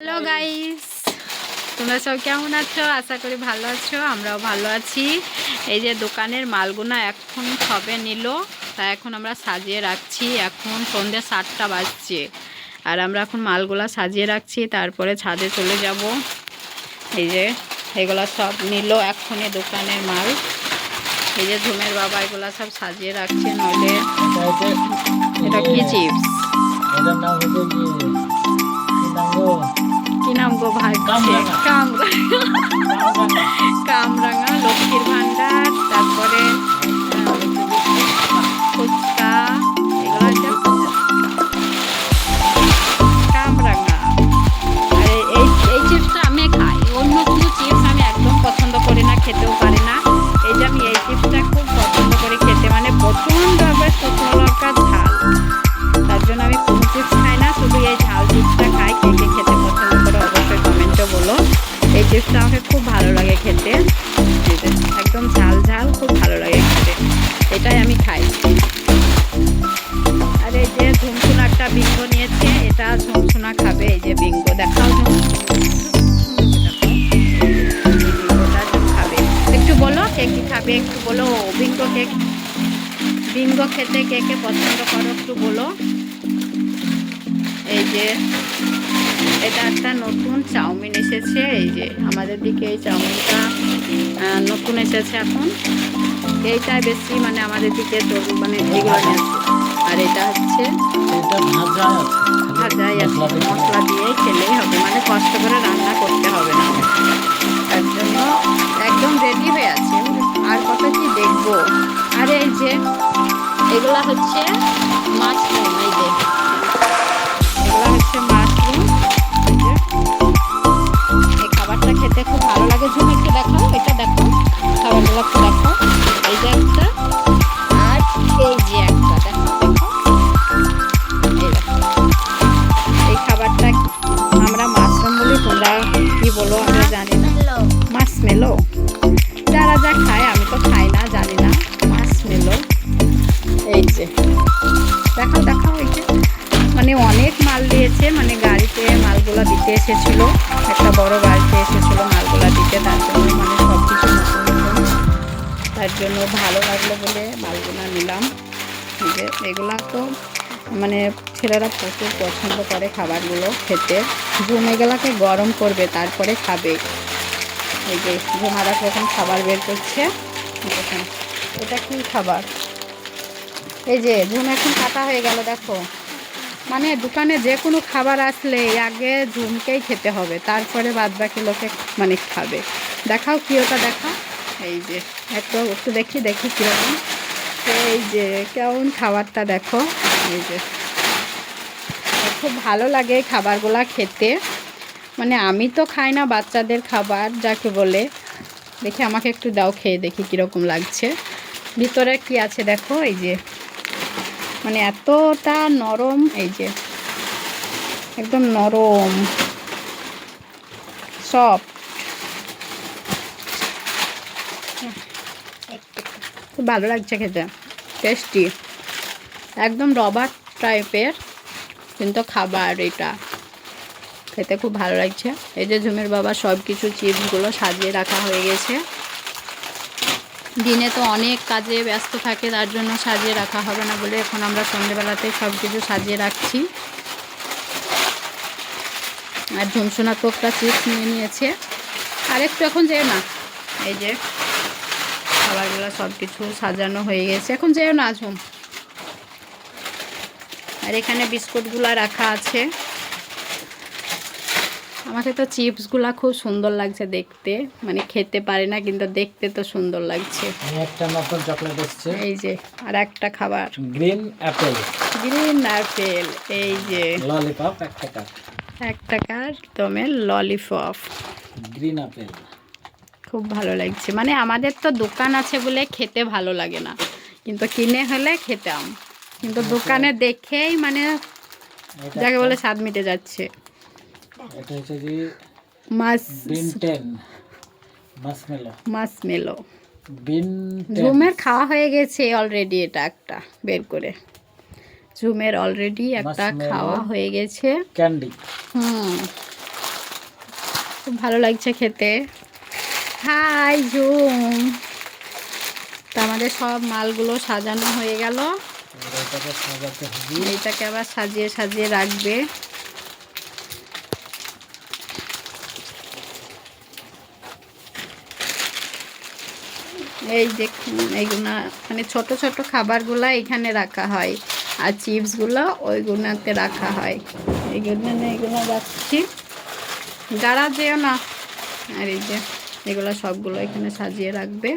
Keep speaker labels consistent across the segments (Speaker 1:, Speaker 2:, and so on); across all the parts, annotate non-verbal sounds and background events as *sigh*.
Speaker 1: Hello guys তোমরা সব কেমন আছো? আশা করি ভালো আছো আমরাও ভালো আছি। এই যে দোকানের মালগুনা এখন সবে নিল তা এখন আমরা সাজিয়ে রাখছি। এখন সন্ধ্যে সাতটা বাজছে আর আমরা এখন মালগুলা সাজিয়ে রাখছি তারপরে ছাদে চলে যাব। এই যে এগুলা সব নিল এখনই দোকানের মাল। এই যে ঝুমের বাবা এগুলা সব সাজিয়ে রাখছে নইলে। এটা কি চিপস
Speaker 2: এটার নাম হচ্ছে কি নাম গো
Speaker 1: ভাই।
Speaker 2: কামরাঙা
Speaker 1: কামরাঙা লক্ষ্মীর ভান্ডার তারপরে কে বিঙ্গো খেতে কে কে পছন্দ করো একটু বলো। এই যে এটা একটা নতুন চাউমিন এসেছে এই যে আমাদের দিকে এই চাউমিনটা নতুন এসেছে এখন। এইটাই বেশি মানে আমাদের দিকে মানে এইগুলো নিয়ে আর এটা হচ্ছে ভাজাই আছে
Speaker 2: মশলা দিয়ে।
Speaker 1: খেলেই হবে মানে কষ্ট করে রান্না করতে হবে না। আর কত কি দেখব। আর এই যে এগুলা হচ্ছে মাশরুম এই যে। এগুলা হচ্ছে মাশরুম। এই খাবারটা খেতে খুব ভালো লাগে। ঝুম একটু দেখাও এটা দেখো খাবারগুলো একটু দেখো এই যে একটা আর এই যে একটা দেখো দেখো। এই দেখো। এই খাবারটা আমরা মাশরুম বলি তোমরা কি বলো আমরা জানি না। মাছ মেলো দিতে এসেছিল, একটা বড় বাড়িতে এসেছিল মালগুলা দিতে তার জন্য মানে সব কিছু তার জন্য ভালো লাগল বলে মালগুলা নিলাম। যে, এগুলা তো মানে ছেলেরা প্রচুর পছন্দ করে খাবারগুলো খেতে। জমে গেলাকে গরম করবে, তারপরে খাবে। এই যে, জমারা যখন খাবার বের করছে এটা কি খাবার? এই যে ঝুম এখন কাটা হয়ে গেল, দেখো। মানে দোকানে যে কোনো খাবার আসলে আগে ঝুমকেই খেতে হবে, তারপরে বাদ বাকি লোকে মানে খাবে। দেখাও কি ওটা দেখা? এই যে, একটু একটু দেখি দেখি কীরকম। এই যে, কেমন খাবারটা দেখো। এই যে, খুব ভালো লাগে খাবারগুলা খেতে। মানে আমি তো খাই না বাচ্চাদের খাবার, যাকে বলে। দেখি আমাকে একটু দাও, খেয়ে দেখি কীরকম লাগছে। ভিতরে কি আছে দেখো, এই যে। মানে এতটা নরম, এই যে, একদম নরম খুব ভালো লাগছে খেতে টেস্টি একদম রবার টাইপের কিন্তু খাবার এটা। খেতে খুব ভালো লাগছে। এই যে ঝুমের বাবা সব কিছু চিপসগুলো সাজিয়ে রাখা হয়ে গেছে। দিনে তো অনেক কাজে ব্যস্ত থাকে, তার জন্য সাজিয়ে রাখা হবে না বলে এখন আমরা সন্ধেবেলাতে সব কিছু সাজিয়ে রাখছি। আর ঝুমসোনা তো একটা চিপস নিয়ে নিয়েছে। আর একটু এখন যেও না। এই যে খাবারগুলো সব কিছু সাজানো হয়ে গেছে। এখন যেও না, ঝুম। আর এখানে বিস্কুটগুলো রাখা আছে। আমাকে তো চিপসগুলা খুব সুন্দর লাগছে দেখতে। মানে খেতে পারে না কিন্তু দেখতে তো সুন্দর লাগছে।
Speaker 2: এই একটা নতুন চকলেট এসছে।
Speaker 1: এই যে আর একটা খাবার।
Speaker 2: Green Apple.
Speaker 1: গ্রিন আপেল এই যে।
Speaker 2: ললিপপ এক টাকা
Speaker 1: এক টাকার দমের ললিপপ।
Speaker 2: গ্রিন আপেল
Speaker 1: খুব ভালো লাগছে। মানে আমাদের তো দোকান আছে বলে খেতে ভালো লাগে না। কিন্তু কিনে হলে খেতাম। কিন্তু দোকানে দেখেই মানে যাকে বলে স্বাদ মিটে যাচ্ছে।
Speaker 2: এটা হচ্ছে যে
Speaker 1: মাছ
Speaker 2: বিন টেন মাসমেলো।
Speaker 1: মাছ মেলো
Speaker 2: বিন
Speaker 1: ঝুমের খাওয়া হয়ে গেছে অলরেডি এটা একটা বের করে। ঝুমের অলরেডি একটা খাওয়া হয়ে গেছে।
Speaker 2: ক্যান্ডি।
Speaker 1: হুম। খুব ভালো লাগছে খেতে। হাই ঝুম। তা আমাদের সব মালগুলো সাজানো হয়ে গেল।
Speaker 2: এটাকে
Speaker 1: আবার সাজিয়ে সাজিয়ে রাখবে। এই দেখুন এইগুলা মানে ছোট ছোট খাবারগুলা এখানে রাখা হয়। আর চিপসগুলো ওইগুলোতে রাখা হয়। এইগুলো এইগুলো রাখছি। গাড়া যেও না, আর এই যে, এগুলো সবগুলো এখানে সাজিয়ে রাখবে।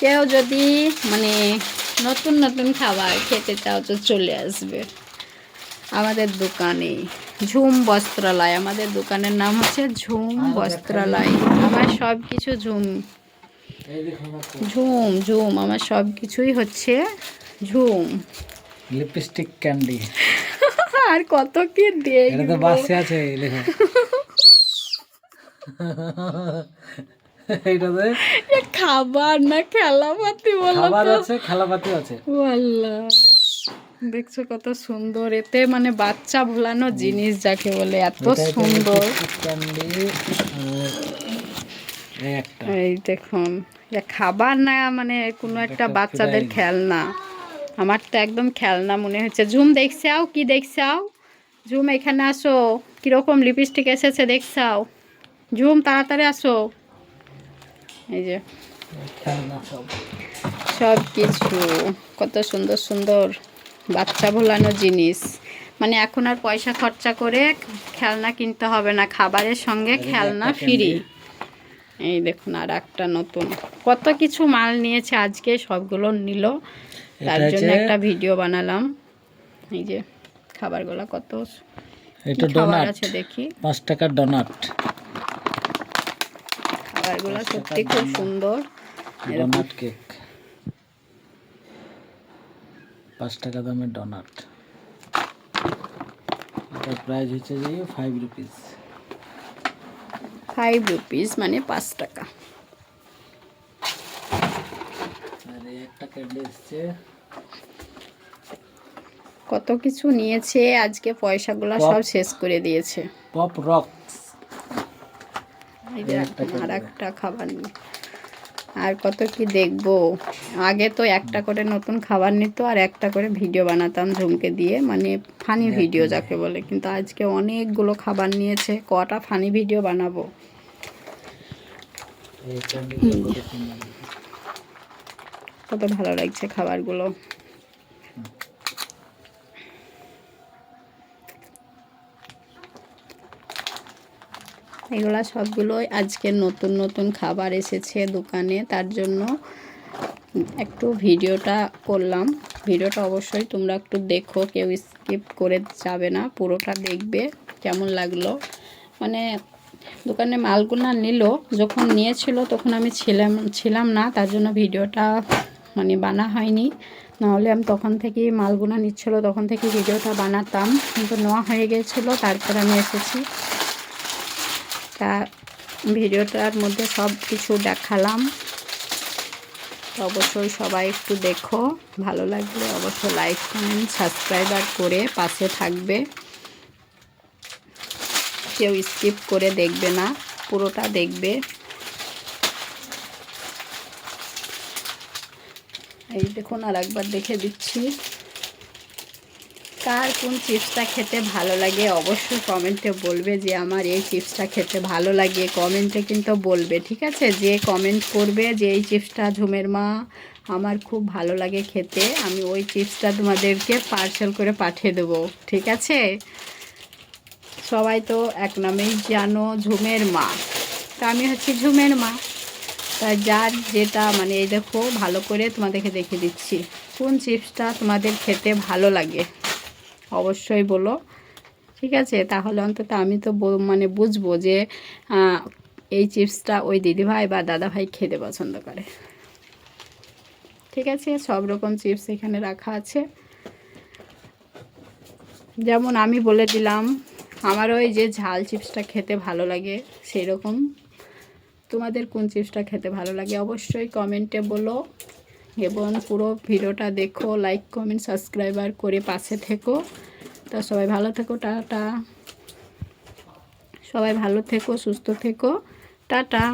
Speaker 1: কেউ যদি মানে নতুন নতুন খাবার খেতে চাও তো চলে আসবে। আমাদের দোকানে ঝুম বস্ত্রালয়। আমাদের দোকানের নাম হচ্ছে ঝুম বস্ত্রালয়। আমার সব কিছু ঝুম। ঝুম ঝুম আমার সব কিছুই হচ্ছে ঝুম।
Speaker 2: Lipstick candy. *laughs*
Speaker 1: আর কত কি
Speaker 2: এটা তো বাসে আছে *laughs* এইটাতে
Speaker 1: খাবার না খেলাপাতি বলো
Speaker 2: খাবার আছে খেলাপাতি আছে।
Speaker 1: ওয়াল্লাহ। দেখছ কত সুন্দর। এতে মানে বাচ্চা ভোলানো জিনিস যাকে বলে এত সুন্দর।
Speaker 2: এই
Speaker 1: দেখুন খাবার না মানে কোনো একটা বাচ্চাদের খেলনা। আমার তো একদম খেলনা মনে হচ্ছে। ঝুম দেখছাও কি দেখছাও ঝুম এখানে আসো। কীরকম লিপস্টিক এসেছে দেখছাও ঝুম তাড়াতাড়ি আসো। এই যে
Speaker 2: সব।
Speaker 1: কিছু কত সুন্দর সুন্দর। বাচ্চা ভোলানো জিনিস। মানে এখন আর পয়সা খরচা করে খেলনা কিনতে হবে না খাবারের সঙ্গে খেলনা ফ্রি এই দেখুন আর একটা নতুন। কত কিছু মাল নিয়েছে আজকে সবগুলো নিল। তার জন্য একটা ভিডিও বানালাম। এই যে খাবারগুলো কত
Speaker 2: এটা ডোনাট
Speaker 1: আছে দেখি?
Speaker 2: পাঁচ টাকার ডোনাট
Speaker 1: খাবারগুলো সত্যি খুব সুন্দর।
Speaker 2: ডোনাট কেক পাঁচ টাকা দামের ডোনাট এটার প্রাইস হচ্ছে যে ফাইভ রুপিস
Speaker 1: ফাইভ রুপিস মানে পাঁচ টাকা।
Speaker 2: আর একটা ক্যান্ডি এসছে।
Speaker 1: কত কিছু নিয়েছে আজকে পয়সাগুলো। সব শেষ করে দিয়েছে।
Speaker 2: পপ রক্স
Speaker 1: আর একটা খাবার নিয়ে। আর কত কি দেখব? আগে তো একটা করে নতুন খাবার নিত আর একটা করে ভিডিও বানাতাম ঝুমকে দিয়ে মানে ফানি ভিডিও যাকে বলে। কিন্তু আজকে অনেকগুলো খাবার নিয়েছে কটা ফানি ভিডিও বানাবো? কত ভালো লাগছে খাবারগুলো। এগুলা সবগুলোই আজকে নতুন নতুন খাবার এসেছে দোকানে, তার জন্য একটু ভিডিওটা করলাম। ভিডিওটা অবশ্যই তোমরা একটু দেখো, কেউ স্কিপ করে যাবে না, পুরোটা দেখবে, কেমন লাগল। মানে দোকানে মালগুলো নিল, যখন নিয়েছিল তখন আমি ছিলাম ছিলাম না, তার জন্য ভিডিওটা মানে বানা হয়নি। নাহলে আমি তখন থেকেই মালগুলো নিচ্ছিল, তখন থেকে ভিডিওটা বানাতাম। কিন্তু নেওয়া হয়ে গিয়েছিল তারপর আমি এসেছি। তা ভিডিওটার মধ্যে সব কিছু দেখালাম। অবশ্যই সবাই একটু দেখো। ভালো লাগলে অবশ্যই লাইক কমেন্ট সাবস্ক্রাইবার করে পাশে থাকবে। কেউ স্কিপ করে দেখবে না, পুরোটা দেখবে। এই দেখুন আর একবার দেখে দিচ্ছি। কার কোন চিপসটা খেতে ভালো লাগে অবশ্যই কমেন্টে বলবে যে আমার এই চিপসটা খেতে ভালো লাগে। কমেন্টে কিন্তু বলবে, ঠিক আছে? যে কমেন্ট করবে যে এই চিপসটা ঝুমের মা, আমার খুব ভালো লাগে খেতে, আমি ওই চিপসটা তোমাদেরকে পার্সেল করে পাঠিয়ে দেবো, ঠিক আছে? সবাই তো এক নামেই জানো ঝুমের মা। তা আমি হচ্ছি ঝুমের মা। তা যার যেটা মানে এই দেখো, ভালো করে তোমাদেরকে দেখে দিচ্ছি। কোন চিপসটা তোমাদের খেতে ভালো লাগে? অবশ্যই বলো। ঠিক আছে? তাহলে অন্তত আমি তো মানে বুঝব যে এই চিপসটা ওই দিদিভাই বা দাদাভাই খেতে পছন্দ করে। ঠিক আছে? সব রকম চিপস এখানে রাখা আছে। যেমন আমি বলে দিলাম, আমার ওই যে ঝাল চিপসটা খেতে ভালো লাগে সেই রকম তোমাদের কোন চিপসটা খেতে ভালো লাগে অবশ্যই কমেন্টে বলো। এবং পুরো ভিডিওটা দেখো লাইক কমেন্ট সাবস্ক্রাইবার করে পাশে থেকো। তা সবাই ভালো থেকো, টাটা। সবাই ভালো থেকো, সুস্থ থেকো। টাটা।